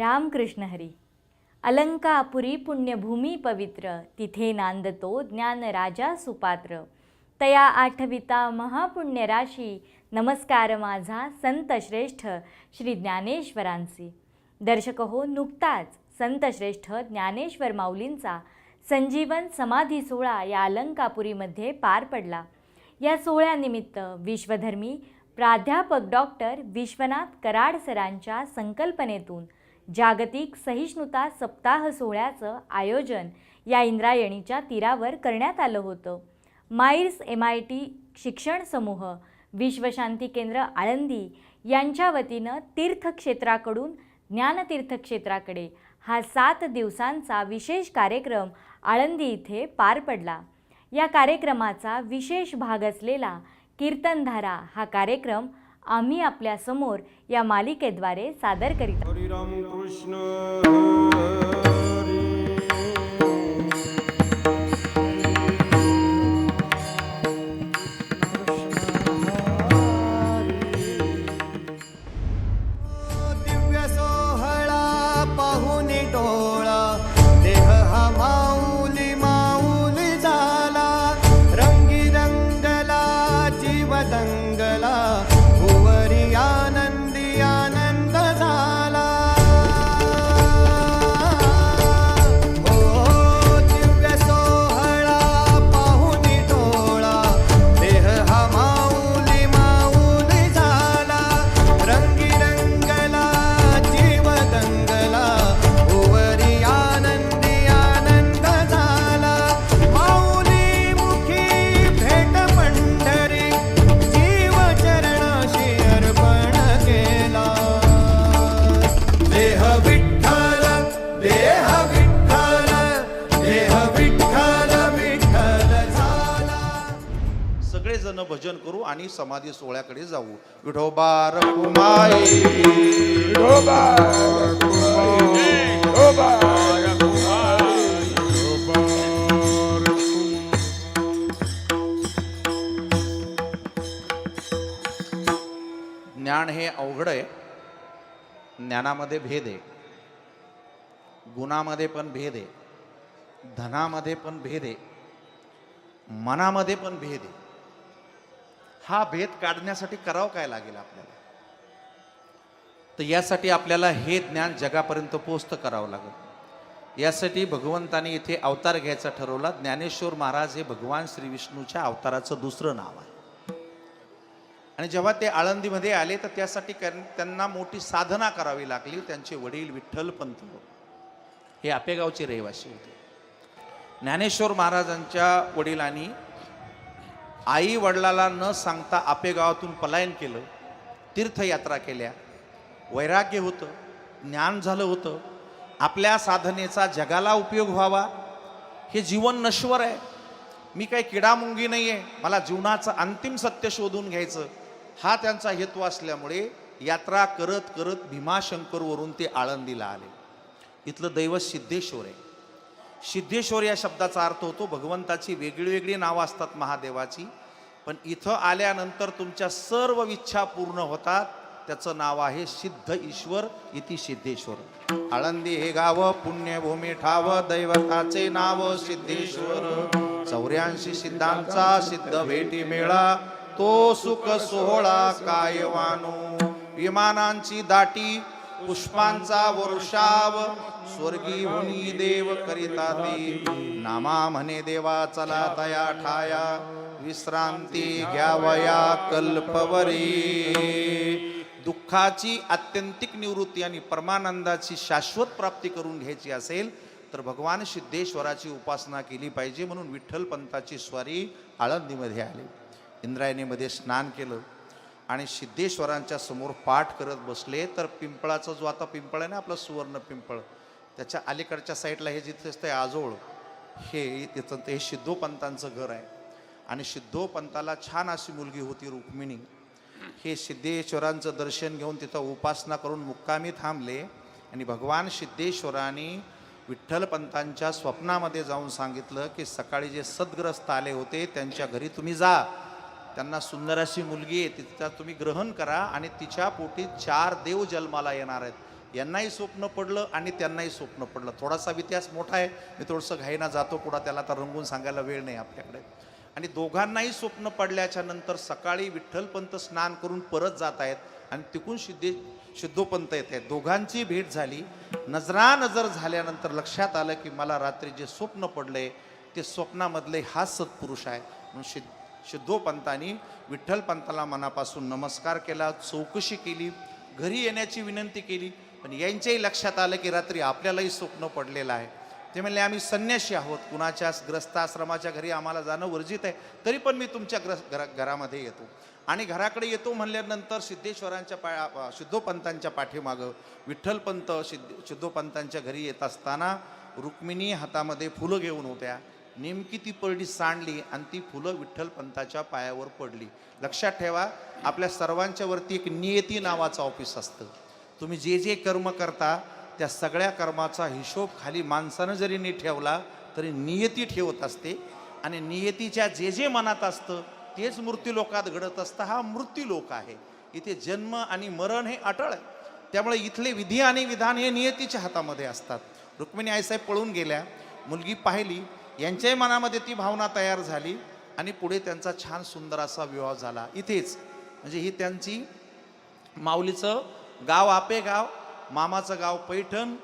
रामकृष्ण हरी. अलंकापुरी पुण्यभूमी पवित्र तिथे नांदतो ज्ञान राजा सुपात्र. तया आठविता महापुण्य राशी नमस्कार माझा संत श्रेष्ठ श्री ज्ञानेश्वरांचे. दर्शक हो नुकताच संत श्रेष्ठ ज्ञानेश्वर माऊलींचा संजीवन समाधी सोहळा या अलंकापुरीमध्ये पार पडला. या सोहळ्यानिमित्त विश्वधर्मी प्राध्यापक डॉक्टर विश्वनाथ कराड सरांच्या संकल्पनेतून जागतिक सहिष्णुता सप्ताह सोहळ्याचं आयोजन या इंद्रायणीच्या तीरावर करण्यात आलं होतं. माईर्स एम आय टी शिक्षण समूह विश्वशांती केंद्र आळंदी यांच्या वतीनं तीर्थक्षेत्राकडून ज्ञानतीर्थक्षेत्राकडे हा सात दिवसांचा विशेष कार्यक्रम आळंदी इथे पार पडला. या कार्यक्रमाचा विशेष भाग असलेला कीर्तनधारा हा कार्यक्रम आम्ही आपल्यासमोर या मालिकेद्वारे सादर करीत भजन करू आणि समाधी सोहळ्याकडे जाऊ. विठोबा ज्ञान हे अवघड आहे. ज्ञानामध्ये भेद आहे. गुणामध्ये पण भेद आहे. धनामध्ये पण भेद आहे. मनामध्ये पण भेद आहे. हा भेद काढण्यासाठी करावं काय लागेल आपल्याला? तर यासाठी आपल्याला हे ज्ञान जगापर्यंत पोचतं करावं लागेल. यासाठी भगवंताने इथे अवतार घ्यायचा ठरवला. ज्ञानेश्वर महाराज हे भगवान श्री विष्णूच्या अवताराचं दुसरं नाव आहे. आणि जेव्हा ते आळंदीमध्ये आले तर त्यासाठी त्यांना मोठी साधना करावी लागली. त्यांचे वडील विठ्ठल पंत हे आपेगावचे रहिवासी होते. ज्ञानेश्वर महाराजांच्या वडिलांनी आई वडिलाला न सांगता आपेगावातून पलायन केलं तीर्थयात्रा केल्या. वैराग्य होतं ज्ञान झालं होतं. आपल्या साधनेचा जगाला उपयोग व्हावा. हे जीवन नश्वर आहे. मी काही किडामुंगी नाही आहे मला जीवनाचं अंतिम सत्य शोधून घ्यायचं. हा त्यांचा हेतू असल्यामुळे यात्रा करत करत भीमाशंकरवरून ते आळंदीला आले. इथलं दैवत सिद्धेश्वर आहे. सिद्धेश्वर या शब्दाचा अर्थ होतो भगवंताची वेगळी वेगळी नावं असतात महादेवाची. पण इथं आल्यानंतर तुमच्या सर्व इच्छा पूर्ण होतात. त्याचं नाव आहे सिद्ध ईश्वर इति सिद्धेश्वर. आळंदी हे गाव पुण्यभूमी ठाव दैवताचे नाव सिद्धेश्वर. चौऱ्याऐंशी सिद्धांचा सिद्ध भेटी मेळा तो सुख सोहळा काय वानो विमानांची दाटी पुष्पांचा वर्षाव स्वर्गी हुनी देव करिता ते नामा म्हणे देवा चला तया ठाया विश्रांती घ्यावया कल्पवरी. दुःखाची आत्यंतिक निवृत्ती आणि परमानंदाची शाश्वत प्राप्ती करून घ्यायची असेल तर भगवान सिद्धेश्वराची उपासना केली पाहिजे म्हणून विठ्ठल पंताची स्वारी आळंदीमध्ये आली. इंद्रायणीमध्ये स्नान केलं. आणि सिद्धेश्वरांच्या समोर पाठ करत बसले तर पिंपळाचा जो आता पिंपळ आहे ना आपलं सुवर्ण पिंपळ त्याच्या अलीकडच्या साईडला हे जिथे असतं आजोळ हे तिथं ते सिद्धोपंतांचं घर आहे. आणि सिद्धोपंताला छान अशी मुलगी होती रुक्मिणी. हे सिद्धेश्वरांचं दर्शन घेऊन तिथं उपासना करून मुक्कामी थांबले आणि भगवान सिद्धेश्वरांनी विठ्ठलपंतांच्या स्वप्नामध्ये जाऊन सांगितलं की सकाळी जे सद्ग्रस्त आले होते त्यांच्या घरी तुम्ही जा. त्यांना सुंदर अशी मुलगी आहे तिचा तुम्ही ग्रहण करा आणि तिच्या पोटी चार देव जन्माला येणार आहेत. यांनाही स्वप्न पडलं आणि त्यांनाही स्वप्न पडलं. थोडासा इतिहास मोठा आहे. मी थोडंसं घाईना जातो पुढा त्याला आता रंगून सांगायला वेळ नाही आपल्याकडे. आणि दोघांनाही स्वप्न पडल्याच्या नंतर सकाळी विठ्ठलपंत स्नान करून परत जात आहेत आणि तिकून सिद्धे सिद्धोपंत येत आहेत. दोघांची भेट झाली. नजरानजर झाल्यानंतर लक्षात आलं की मला रात्री जे स्वप्न पडले ते स्वप्नामधले हा सत्पुरुष आहे. म्हणून सिद्ध सिद्धोपंतांनी विठ्ठलपंताला मनापासून नमस्कार केला चौकशी केली घरी येण्याची विनंती केली. पण यांच्याही लक्षात आलं की रात्री आपल्यालाही स्वप्न पडलेलं आहे. ते म्हणले आम्ही संन्याशी आहोत. कुणाच्या ग्रस्ताश्रमाच्या घरी आम्हाला जाणं वर्जित आहे. तरी पण मी तुमच्या ग्रस घरा घरामध्ये येतो. आणि घराकडे येतो म्हणल्यानंतर सिद्धेश्वरांच्या पा सिद्धोपंतांच्या पाठीमागं विठ्ठलपंत सिद्ध सिद्धोपंतांच्या घरी येत असताना रुक्मिणी हातामध्ये फुलं घेऊन होत्या. नेमकी ती परडी सांडली आणि ती फुलं विठ्ठलपंताच्या पायावर पडली. लक्षात ठेवा आपल्या सर्वांच्या वरती एक नियती नावाचं ऑफिस असतं. तुम्ही जे जे कर्म करता त्या सगळ्या कर्माचा हिशोब खाली माणसानं जरी नीट ठेवला तरी नियती ठेवत असते. आणि नियतीच्या जे जे मनात असतं तेच मृत्यूलोकात घडत असतं. हा मृत्यूलोक आहे. इथे जन्म आणि मरण हे अटळ आहे. त्यामुळे इथले विधी आणि विधान हे नियतीच्या हातामध्ये असतात. रुक्मिणी आईसाहेब पळून गेल्या. मुलगी पाहिली. यांच्याही मनामध्ये ती भावना तयार झाली आणि पुढे त्यांचा छान सुंदर असा विवाह झाला. इथेच म्हणजे ही त्यांची माऊलीचं गाव आपे गाव मामाचं गाव पैठण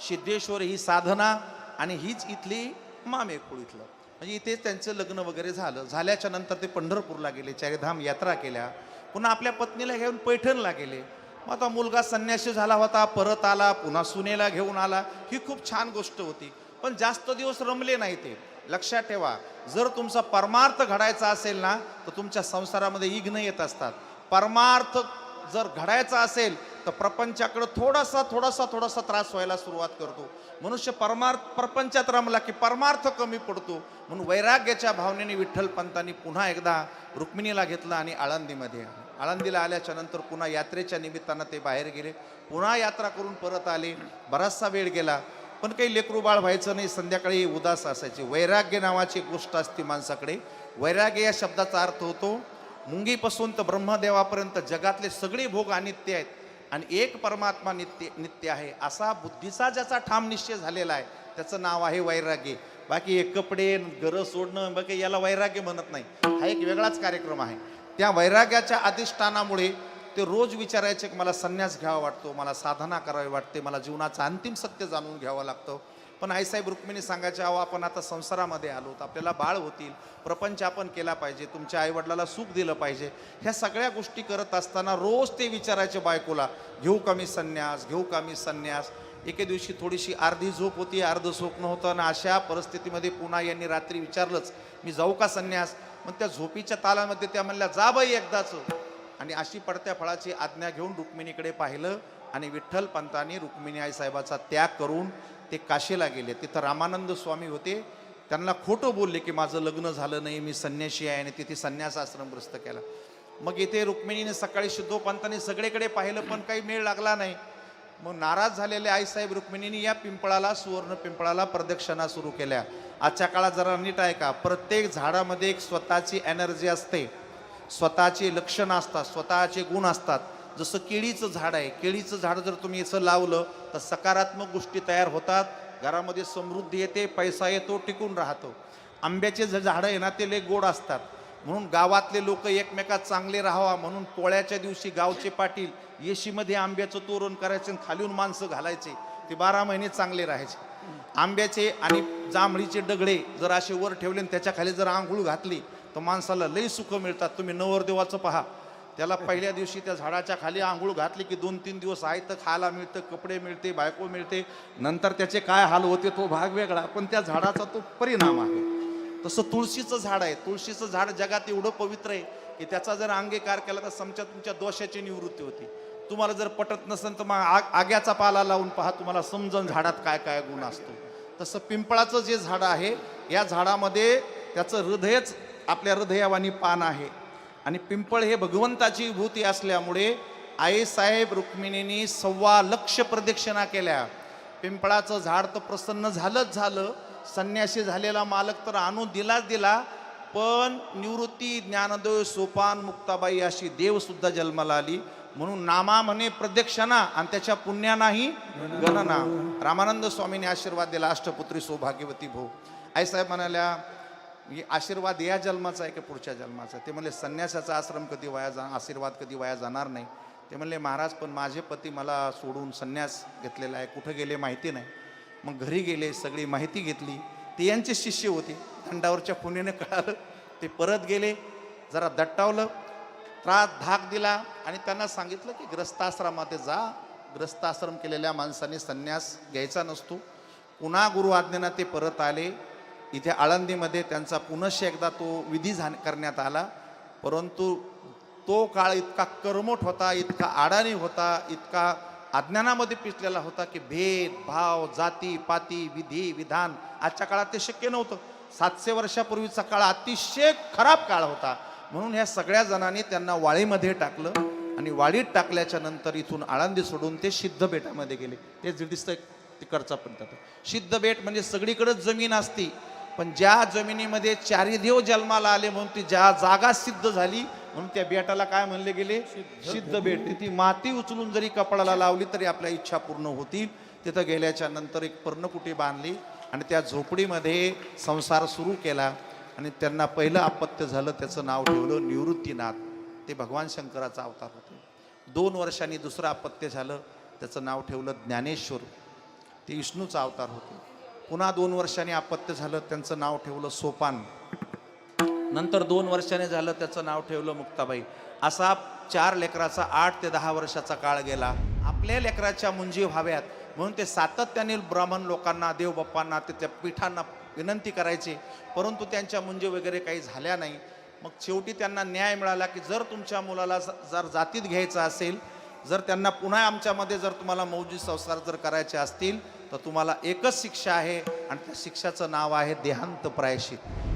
सिद्धेश्वर ही साधना आणि हीच इथली मामेखोळ इथलं. म्हणजे इथेच त्यांचं लग्न वगैरे झालं. झाल्याच्यानंतर ते पंढरपूरला गेले चारिधाम यात्रा केल्या. पुन्हा आपल्या पत्नीला घेऊन पैठणला गेले. मग आता मुलगा संन्यासी झाला होता परत आला पुन्हा सुनेला घेऊन आला. ही खूप छान गोष्ट होती. पण जास्त दिवस रमले नाही ते. लक्षात ठेवा जर तुमचा परमार्थ घडायचा असेल ना तर तुमच्या संसारामध्ये इग्न येत असतात. परमार्थ जर घडायचा असेल तर प्रपंचाकडं थोडासा थोडासा थोडासा त्रास व्हायला सुरुवात करतो. मनुष्य परमार्थ प्रपंचात रमला की परमार्थ कमी पडतो. म्हणून वैराग्याच्या भावनेने विठ्ठल पंतांनी पुन्हा एकदा रुक्मिणीला घेतलं आणि आळंदीमध्ये आळंदीला आल्याच्यानंतर पुन्हा यात्रेच्या निमित्तानं ते बाहेर गेले. पुन्हा यात्रा करून परत आले. बराचसा वेळ गेला. पण काही लेकरूबाळ व्हायचं नाही संध्याकाळी उदास असायचे. वैराग्य नावाची गोष्ट असते माणसाकडे. वैराग्य या शब्दाचा अर्थ होतो मुंगीपासून तर ब्रह्मदेवापर्यंत जगातले सगळे भोग अनित्य आहेत आणि एक परमात्मा नित्य नित्य आहे. असा बुद्धीचा ज्याचा ठाम निश्चय झालेला आहे त्याचं नाव आहे वैराग्य. बाकी हे कपडे घरं सोडणं बाकी याला वैराग्य म्हणत नाही. हा एक वेगळाच कार्यक्रम आहे. त्या वैराग्याच्या अधिष्ठानामुळे ते रोज विचारायचे की मला संन्यास घ्यावा वाटतो मला साधना करावी वाटते मला जीवनाचं अंतिम सत्य जाणून घ्यावं लागतं. पण आईसाहेब रुक्मिणी सांगायचे अहो आपण आता संसारामध्ये आलो तर आपल्याला बाळ होतील प्रपंच आपण केला पाहिजे तुमच्या आईवडिलाला सुख दिलं पाहिजे. ह्या सगळ्या गोष्टी करत असताना रोज ते विचारायचे बायकोला घेऊ का मी संन्यास घेऊ का मी संन्यास? एके दिवशी थोडीशी अर्धी झोप होती अर्ध स्वप्न होतं आणि अशा परिस्थितीमध्ये पुन्हा यांनी रात्री विचारलंच मी जाऊ का संन्यास? मग त्या झोपीच्या तालामध्ये त्या म्हणल्या जा बाई एकदाच. आणि अशी पडत्या फळाची आज्ञा घेऊन रुक्मिणीकडे पाहिलं आणि विठ्ठल पंतांनी रुक्मिणी आई साहेबाचा त्याग करून ते काशीला गेले. तिथं रामानंद स्वामी होते. त्यांना खोटं बोलले की माझं लग्न झालं नाही मी संन्याशी आहे आणि तिथे संन्यास आश्रमग्रस्त केला. मग इथे रुक्मिणीने सकाळी शुद्धोपंतांनी सगळीकडे पाहिलं पण काही मेळ लागला नाही. मग नाराज झालेले आईसाहेब रुक्मिणीने या पिंपळाला सुवर्ण पिंपळाला प्रदक्षिणा सुरू केल्या. आजच्या काळात जरा नीट आहे का प्रत्येक झाडामध्ये एक स्वतःची एनर्जी असते. स्वतःचे लक्षणं असतात स्वतःचे गुण असतात. जसं केळीचं झाड आहे केळीचं झाड जर तुम्ही असं लावलं तर सकारात्मक गोष्टी तयार होतात घरामध्ये समृद्धी येते पैसा येतो टिकून राहतो. आंब्याचे जे झाडं आहे ना ते लय गोड असतात. म्हणून गावातले लोक एकमेकात चांगले राहावा म्हणून पोळ्याच्या दिवशी गावचे पाटील येशीमध्ये आंब्याचं तोरण करायचे आणि खालीहून माणसं घालायचे ते बारा महिने चांगले राहायचे. आंब्याचे आणि जांभळीचे डगडे जर असे वर ठेवले आणि त्याच्याखाली जर आंघोळ घातली तर माणसाला लई सुख मिळतात. तुम्ही नवरदेवाचं पहा. त्याला पहिल्या दिवशी त्या झाडाच्या खाली आंघोळ घातली की दोन तीन दिवस आहे तर खायला मिळतं कपडे मिळते बायको मिळते. नंतर त्याचे काय हाल होते तो भाग वेगळा. पण त्या झाडाचा तो परिणाम आहे. तसं तुळशीचं झाड आहे. तुळशीचं झाड जगात एवढं पवित्र आहे की त्याचा जर अंगीकार केला तर समजा तुमच्या दोषाची निवृत्ती होती. तुम्हाला जर पटत नसेल तर मग आग आग्याचा पाला लावून पहा. तुम्हाला समजून झाडात काय काय गुण असतो. तसं पिंपळाचं जे झाड आहे या झाडामध्ये त्याचं हृदयच आपल्या हृदयावानी पान आहे. आणि पिंपळ हे भगवंताची विभूती असल्यामुळे आईसाहेब रुक्मिणींनी सव्वा लक्ष प्रदक्षिणा केल्या. पिंपळाचं झाड तर प्रसन्न झालंच झालं. संन्यासी झालेला मालक तर आणून दिलाच दिला. पण निवृत्ती ज्ञानदेव सोपान मुक्ताबाई अशी देवसुद्धा जन्माला आली. म्हणून नामा म्हणे प्रदक्षिणा आणि त्याच्या पुण्यानाही गणना. रामानंद स्वामींनी आशीर्वाद दिला अष्टपुत्री सौभाग्यवती भो. आई साहेब म्हणाल्या म्हणजे आशीर्वाद या जन्माचा आहे की पुढच्या जन्माचा ते म्हणले संन्यासाचा आश्रम कधी वाया जा आशीर्वाद कधी वाया जाणार नाही. ते म्हणले महाराज पण माझे पती मला सोडून संन्यास घेतलेला आहे. कुठं गेले माहिती नाही. मग घरी गेले सगळी माहिती घेतली. ते यांचे शिष्य होते. थंडावरच्या पुण्याने कळालं ते परत गेले. जरा दट्टावलं. त्रास धाक दिला आणि त्यांना सांगितलं की ग्रस्ताश्रमामध्ये जा. ग्रस्ताश्रम केलेल्या माणसाने संन्यास घ्यायचा नसतो. पुन्हा गुरु आज्ञेनं ते परत आले. इथे आळंदीमध्ये त्यांचा पुनश्च एकदा तो विधी झा करण्यात आला. परंतु तो काळ इतका कर्मठ होता इतका आडाणी होता इतका अज्ञानामध्ये पिचलेला होता की भेद भाव जाती पाती विधी विधान आजच्या काळात ते शक्य नव्हतं. सातशे वर्षापूर्वीचा काळ अतिशय खराब काळ होता. म्हणून ह्या सगळ्या जणांनी त्यांना वाळीमध्ये टाकलं आणि वाळीत टाकल्याच्या नंतर इथून आळंदी सोडून ते सिद्ध बेटामध्ये गेले. ते जे दिसतंय तिकडचा पण त्यात सिद्ध बेट म्हणजे सगळीकडेच जमीन असती. पण ज्या जमिनीमध्ये चारी देव जन्माला आले म्हणून ती ज्या जागा सिद्ध झाली म्हणून त्या बेटाला काय म्हणले गेले? सिद्ध बेट ती माती उचलून जरी कपडाला लावली तरी आपल्या इच्छा पूर्ण होतील. तिथं गेल्याच्यानंतर एक पर्णकुटी बांधली आणि त्या झोपडीमध्ये संसार सुरू केला आणि त्यांना पहिलं अपत्य झालं त्याचं नाव ठेवलं निवृत्तीनाथ. ते भगवान शंकराचा अवतार होते. दोन वर्षांनी दुसरं अपत्य झालं त्याचं नाव ठेवलं ज्ञानेश्वर. ते विष्णूचा अवतार होते. पुन्हा दोन वर्षांनी अपत्य झालं त्यांचं नाव ठेवलं सोपान. नंतर दोन वर्षाने झालं त्याचं नाव ठेवलं मुक्ताबाई. असा चार लेकराचा आठ ते दहा वर्षाचा काळ गेला. आपल्या लेकराच्या मुंजी व्हाव्यात. म्हणून ते सातत्याने ब्राह्मण लोकांना देवबाप्पांना ते त्या पीठांना विनंती करायचे. परंतु त्यांच्या मुंजी वगैरे काही झाल्या नाही. मग शेवटी त्यांना न्याय मिळाला की जर तुमच्या मुलाला जर जातीत घ्यायचं असेल जर त्यांना पुन्हा आमच्यामध्ये जर तुम्हाला मौजी संस्कार जर करायचे असतील तर तुम्हाला एकच शिक्षा आहे आणि त्या शिक्षाचं नाव आहे देहांत प्रायशित